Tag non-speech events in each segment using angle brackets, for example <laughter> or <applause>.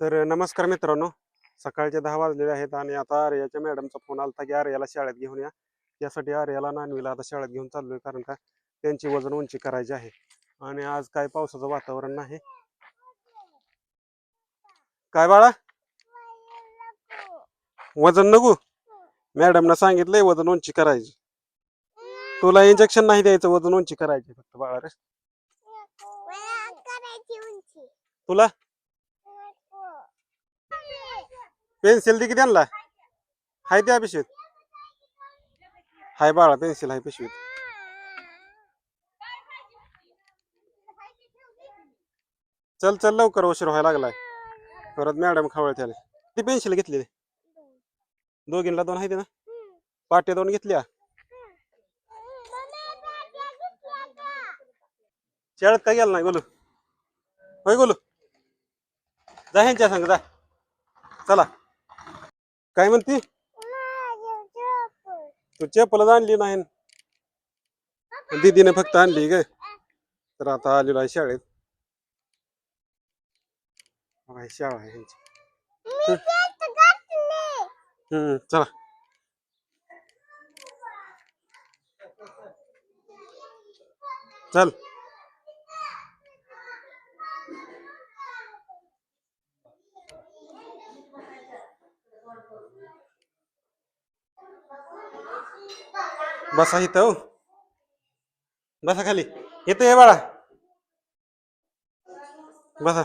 तर नमस्कार मित्रांनो. सकाळचे दहा वाजलेले आहेत आणि आता आर्याच्या मॅडमचा फोन आलता की आर्याला शाळेत घेऊन या. यासाठी आर्याला नानवीला आता शाळेत घेऊन चाललोय कारण का त्यांची वजन उंची करायची आहे. आणि आज काय पावसाचं वातावरण नाही. काय बाळा? वजन नको मॅडमनं सांगितलंय वजन उंची करायची. तुला इंजेक्शन नाही द्यायचं वजन उंची करायची फक्त बाळा रे. तुला? पेन्सिल दे किती आणला हाय त्या पिशवीत हाय बाळा पेन्सिल हाय पिशवीत. चल चल लवकर उशीर व्हायला लागलाय. परत मॅडम खवळते ती पेन्सिल घेतली दोघींना दोन आहे ना? पाट्या दोन घेतल्या. शाळेत काय गेला नाही? गोलू. होय गोलू. जा ह्यांच्या संग जा. चला. काय म्हणती? तू चप्पल आणली नाही. दीदीने फक्त आणली ग. तर आता आलेलो आहे शाळेत. शाळा आहे हम्म चला. चल. बसा इथं हो. बसा खाली. येतो ये बाळा. बसा.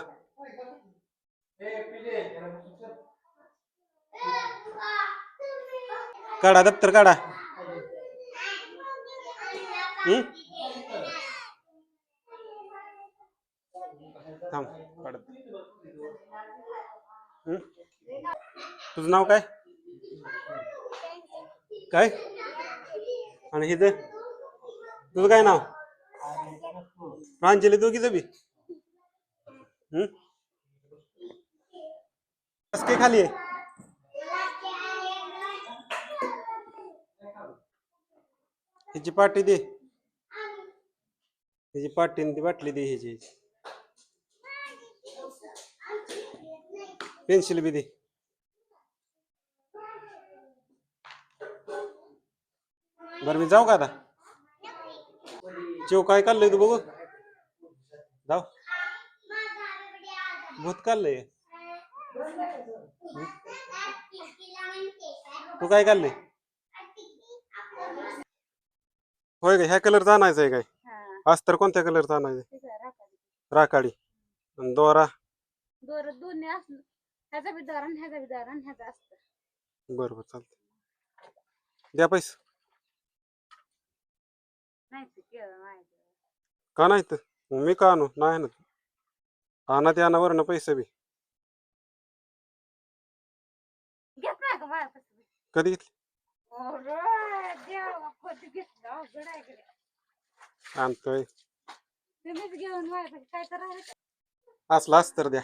काढा दप्तर काढा. हम्म? थांब काढ तुझं नाव काय? काय? आणि हे तुझं काय नाव खाली ह्याची पाटी दे। ह्याची पाटी आणि ती बाटली दे ह्याची पेन्सिल बी दे। बरं मी जाऊ का आता काय काढलंय तू बघू. जाऊ. भूत काढलंय. तू काय काढलंय? होय का ह्या कलरचा आणायचा आहे काय? अस्तर कोणत्या कलरचा आणायचं आणि दोरा. दोर दोन्ही असलं ह्याचा बी दारण ह्याचा बी दारण ह्याचा असतं. बरोबर चालतंय. द्या पैसे. का नाही तर? मी का आणू? नाही ना आणा ते आणा वरनं पैसे बी. घेत नाही का माझ्यापासून कधी घेतले? अरे देवा कधी घेतलं? अवघड आहे गड्या. आणतोय. तुम्हीच घेऊन माझ्यापाशी काय तर का? असला द्या.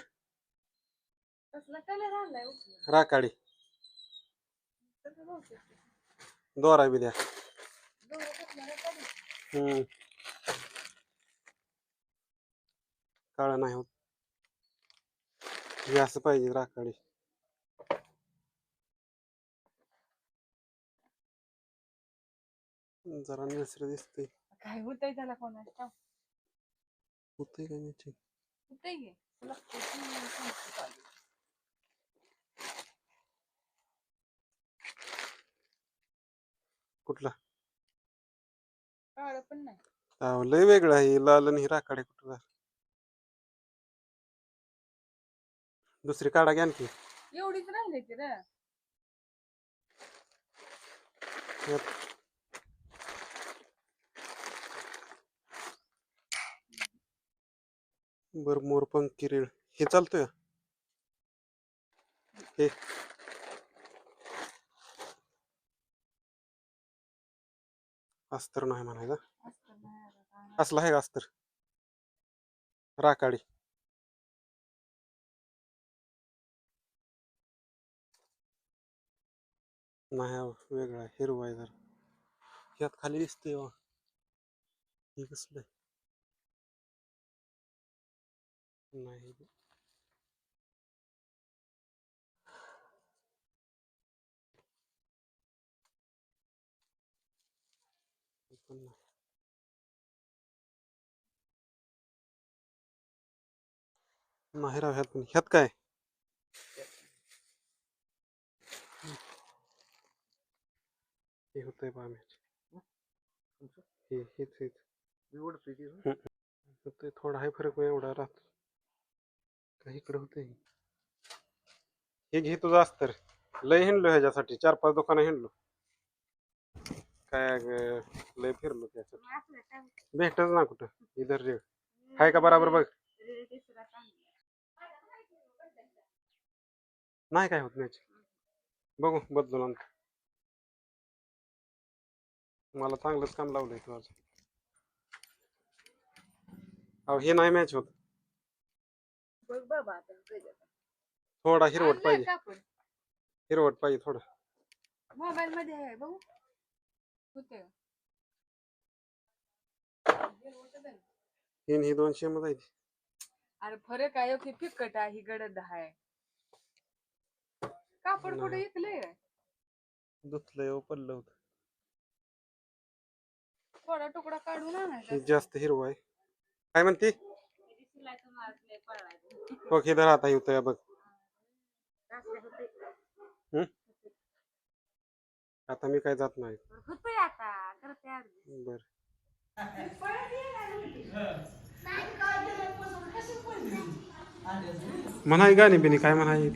कसला कलर आणलाय उचलून? राकाडी बहुतेक. दोरा बी द्या. दोरं कसलं रे कधी? हम्म काळ नाही होत हे असं पाहिजे राखाडी जरा निसर दिसते काय होतंय त्याला ठाऊक. होतंय का नाही होतंय की. की नाही सांगते चालू. कुठला काळं पण नाही. अहो, लय वेगळं आहे. लाल आणि ही राखाडी कुठं झालं? दुसरी काढा घ्या आणखी. एवढीच राहिली की रे. बर मोरपंख किरीळ हे चालतंय? हे. अस्तर नाही म्हणायचं. असला आहे का अस्तर राकाडी नाही वेगळा हिरवा आहे जरा यात खाली दिसतंय बघ. हे कसलं? नाही पण नाही. नाही राव ह्यात पण ह्यात काय? हे होतंय पहा मॅच हे हेच हेच. होतंय थोडा आहे फरक एवढा राहतो. काही इकडे होतंय? हे घे तुझं अस्तर. लय हिंडलो ह्याच्यासाठी. चार पाच दुकानं हिंडलो. काय अगं, लय फिरलो त्याच्यात. भेटच ना कुठं? इधर रे हाय का बराबर बघ? चांगलं. नाही काय होत मॅच बघू बदलून आणतो मला चांगलंच काम लावलंय तू आज अहो हे नाही मॅच होत. बघ बाबा आता थोडा हिरवट पाहिजे. हिरवट पाहिजे थोडा. मोबाईल मध्ये आहे बघू. होते हे हे दोन शेम जाईल अरे फरक आहे की फिक्कट आहे ही गडद आहे. कापड कुठे दुखलंय हो पडलं होतं. थोडा तुकडा काढून आणायचा जास्त हिरवं आहे. काय म्हणते? <laughs> हे धर आता येतोय बघ? आता मी काय जात नाही. होतंय आता करते. बर. म्हणाय गाणी बिनी काय म्हणाय?